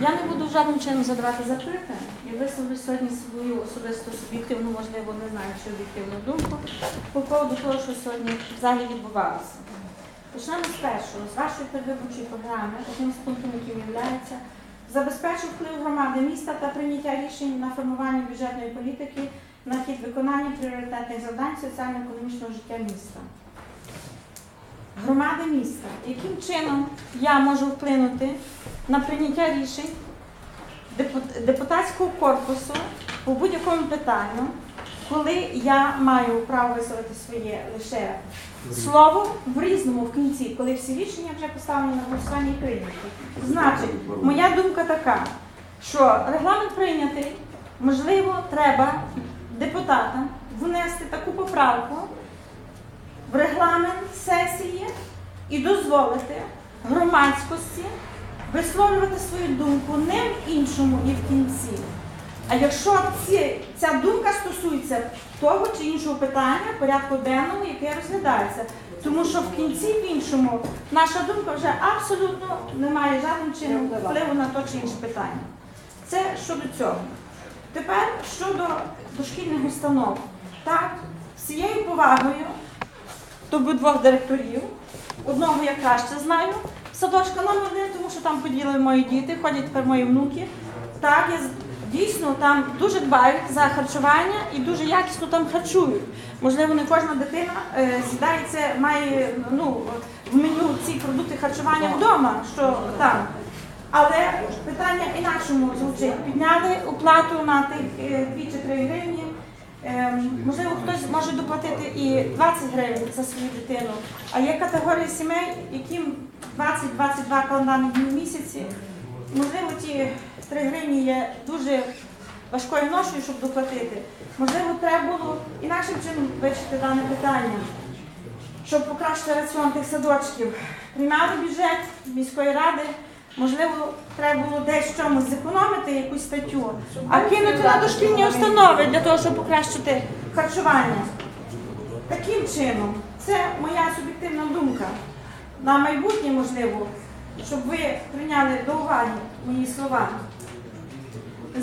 Я не буду жодним чином задавати запитання і висловлю сьогодні свою особисту суб'єктивну, можливо, не знаю, чи об'єктивну думку по поводу того, що сьогодні взагалі відбувалося. Почнемо з першого, з вашої передвиборчої програми, одним з пунктів, яким є забезпечив вплив громади міста та прийняття рішень на формування бюджетної політики на хід виконання пріоритетних завдань соціально-економічного життя міста. Громади міста. Яким чином я можу вплинути на прийняття рішень депутатського корпусу по будь-якому питанню, коли я маю право висловити своє лише слово в різному в кінці, коли всі рішення вже поставлені на голосування і прийняті. Значить, моя думка така, що регламент прийнятий, можливо, треба депутатам внести таку поправку в регламент сесії і дозволити громадськості висловлювати свою думку не в іншому і в кінці. А якщо ці, ця думка стосується того чи іншого питання порядку денному, яке розглядається, тому що в кінці в іншому наша думка вже абсолютно не має жодним чином впливу на то чи інше питання. Це щодо цього. Тепер щодо дошкільних установ. Так, з цією повагою до двох директорів. Одного я краще знаю. Садочка номер один, тому що там поділи мої діти, ходять тепер мої внуки. Так, я дійсно там дуже дбають за харчування і дуже якісно там харчують. Можливо, не кожна дитина е, з'їдає це, має ну, в меню ці продукти харчування вдома, що там. Але питання інакшому звучить. Підняли оплату на тих е, 2 чи 3 гривні. Ем, можливо, хтось може доплатити і 20 гривень за свою дитину. А є категорії сімей, яким 20-22 календарні дні в місяці. Можливо, ті 3 гривні є дуже важкою ношою, щоб доплатити. Можливо, треба було інакшим чином вирішити дане питання, щоб покращити раціон тих садочків. Приймали бюджет міської ради. Можливо, треба було десь в чомусь зекономити якусь статтю, а кинути на дошкільні установи для того, щоб покращити харчування. Таким чином, це моя суб'єктивна думка. На майбутнє, можливо, щоб ви прийняли до уваги мої слова.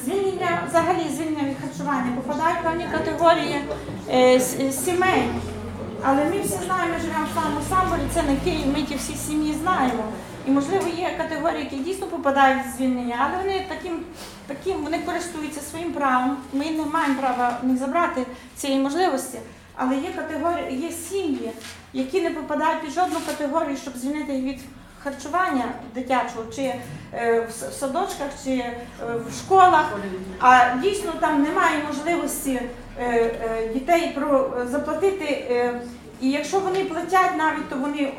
Звільнення, взагалі звільнення від харчування попадають в певні категорії е, сімей. Але ми всі знаємо, ми живемо в самому Самборі, це не Київ, ми ті всі сім'ї знаємо. І можливо є категорії, які дійсно попадають в звільнення, але вони таким, таким вони користуються своїм правом. Ми не маємо права них забрати цієї можливості. Але є категорії, є сім'ї, які не попадають під жодну категорію, щоб звільнити їх від харчування дитячого, чи е, в садочках, чи е, в школах. А дійсно там немає можливості е, дітей заплатити. І якщо вони платять навіть, то вони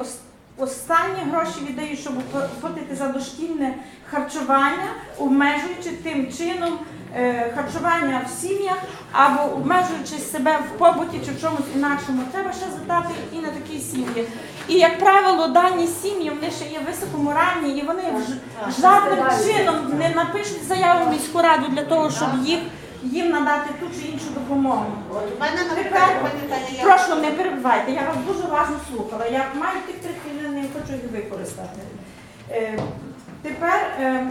останні гроші віддають, щоб пла- платити за дошкільне харчування, обмежуючи тим чином е, харчування в сім'ях або обмежуючи себе в побуті чи в чомусь інакшому. Треба ще задати і на такі сім'ї. І як правило, дані сім'ї вони ще є високоморальні, і вони жодним чином не напишуть заяву в міську раду для того, щоб їх їм надати чи іншу допомогу. У мене, наприклад, Тепер, пані я прошу, не перебивайте, я вас дуже уважно слухала. Я маю тих три хвилини, не хочу їх використати. Е, тепер е,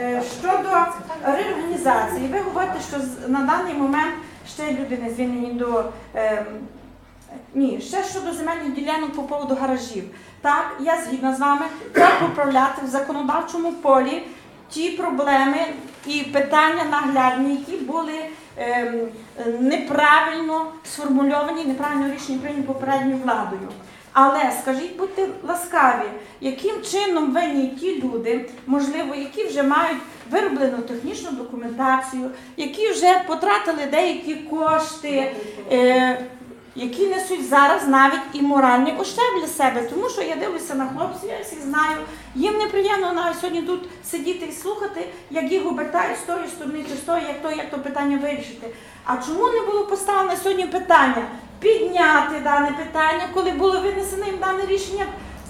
е, щодо реорганізації, ви говорите, що з- на даний момент ще люди не звільнені до. Е, ні, ще щодо земельних ділянок по поводу гаражів. Так, я згідна з вами, треба поправляти в законодавчому полі ті проблеми і питання наглядні, які були неправильно сформульовані, неправильно рішення прийняті попередньою владою. Але скажіть, будьте ласкаві, яким чином винні ті люди, можливо, які вже мають вироблену технічну документацію, які вже потратили деякі кошти, е, які несуть зараз навіть і моральні ущерб для себе, тому що я дивлюся на хлопців, я всіх знаю. Їм неприємно навіть сьогодні тут сидіти і слухати, як їх обертають з тої сторони чи з тої, як то, як то питання вирішити. А чому не було поставлено сьогодні питання підняти дане питання, коли було винесено їм дане рішення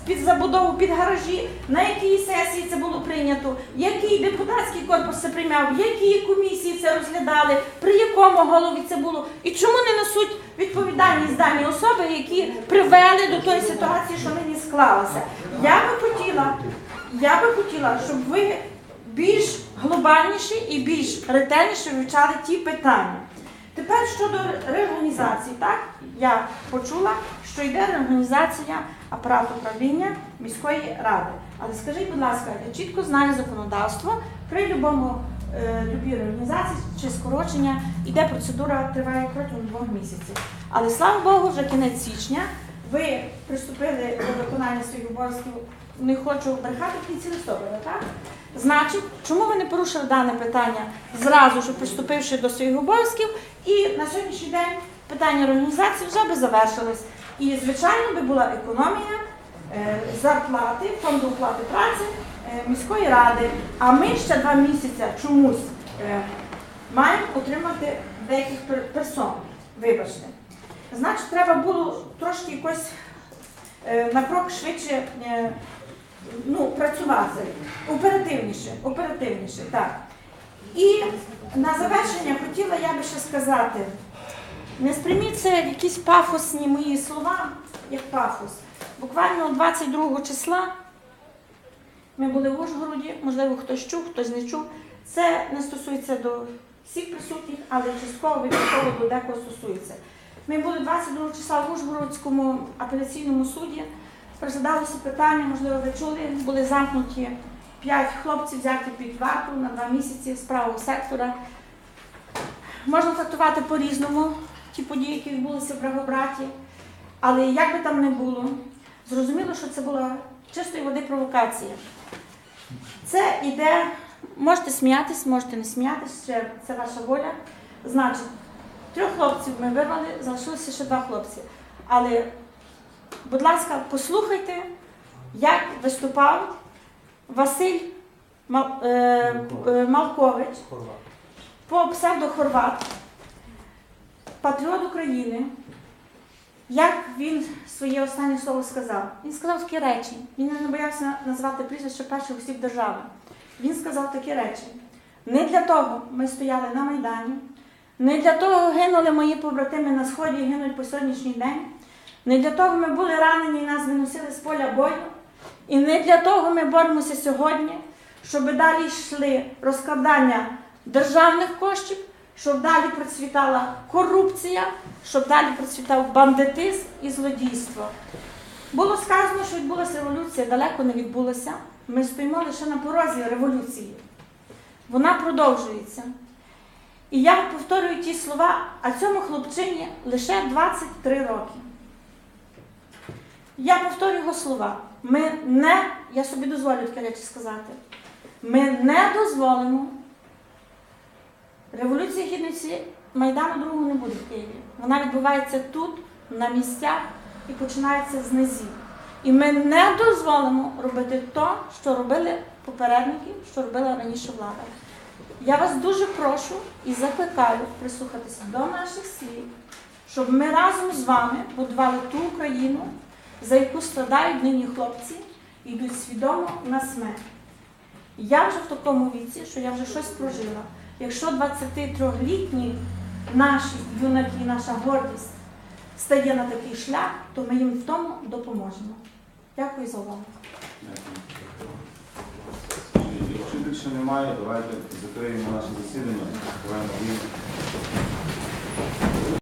під забудову, під гаражі, на якій сесії це було прийнято, який депутатський корпус це приймав, які комісії це розглядали, при якому голові це було, і чому не несуть відповідальність дані особи, які привели до тої ситуації, що нині склалася. Я би хотіла, я би хотіла, щоб ви більш глобальніше і більш ретельніше вивчали ті питання. Тепер щодо реорганізації, так я почула, що йде реорганізація апарату управління міської ради. Але скажіть, будь ласка, я чітко знаю законодавство при любому е, любій реорганізації чи скорочення йде процедура, триває протягом двох місяців. Але слава Богу, вже кінець січня. Ви приступили до виконання своїх обов'язків. Не хочу брехати кінці листопада, так? Значить, чому ви не порушили дане питання зразу ж приступивши до своїх обов'язків, і на сьогоднішній день питання реорганізації вже би завершилось. І, звичайно, би була економія е, зарплати, фонду оплати праці е, міської ради. А ми ще два місяці чомусь е, маємо отримати деяких персон. Вибачте. Значить, треба було трошки якось на крок швидше ну, працювати. Оперативніше, оперативніше, так. І на завершення хотіла я би ще сказати, не сприйміть це як якісь пафосні мої слова, як пафос. Буквально 22 числа ми були в Ужгороді, можливо, хтось чув, хтось не чув. Це не стосується до всіх присутніх, але частково випадково до декого стосується. Ми були 22 числа в Ужгородському апеляційному суді. Розглядалося питання, можливо, ви чули, були замкнуті п'ять хлопців взяти під варту на два місяці з правого сектора. Можна трактувати по-різному ті події, які відбулися в Брагобраті, але як би там не було, зрозуміло, що це була чистої води провокація. Це іде, можете сміятись, можете не сміятись, це, це ваша воля. Значить, трьох хлопців ми вирвали, залишилося ще два хлопці. Але, будь ласка, послухайте, як виступав Василь е, е, Малкович по псевдо Хорват, патріот України. Як він своє останнє слово сказав? Він сказав такі речі. Він не боявся назвати прізвище перших осіб держави. Він сказав такі речі. Не для того ми стояли на Майдані, не для того гинули мої побратими на сході гинуть по сьогоднішній день. Не для того ми були ранені і нас виносили з поля бою. І не для того ми боремося сьогодні, щоб далі йшли розкрадання державних коштів, щоб далі процвітала корупція, щоб далі процвітав бандитизм і злодійство. Було сказано, що відбулася революція, далеко не відбулася. Ми стоїмо лише на порозі революції. Вона продовжується. І я повторюю ті слова, а цьому хлопчині лише 23 роки. Я повторюю його слова. Ми не, я собі дозволю такі речі сказати, ми не дозволимо Революція Гідності Майдану другого не буде в Києві. Вона відбувається тут, на місцях і починається з низів. І ми не дозволимо робити то, що робили попередники, що робила раніше влада. Я вас дуже прошу і закликаю прислухатися до наших слів, щоб ми разом з вами будували ту Україну, за яку страдають нині хлопці і йдуть свідомо на смерть. Я вже в такому віці, що я вже щось прожила. Якщо 23-літні наші юнаки, наша гордість стає на такий шлях, то ми їм в тому допоможемо. Дякую за увагу. Якщо більше немає, давайте закриємо наше засідання.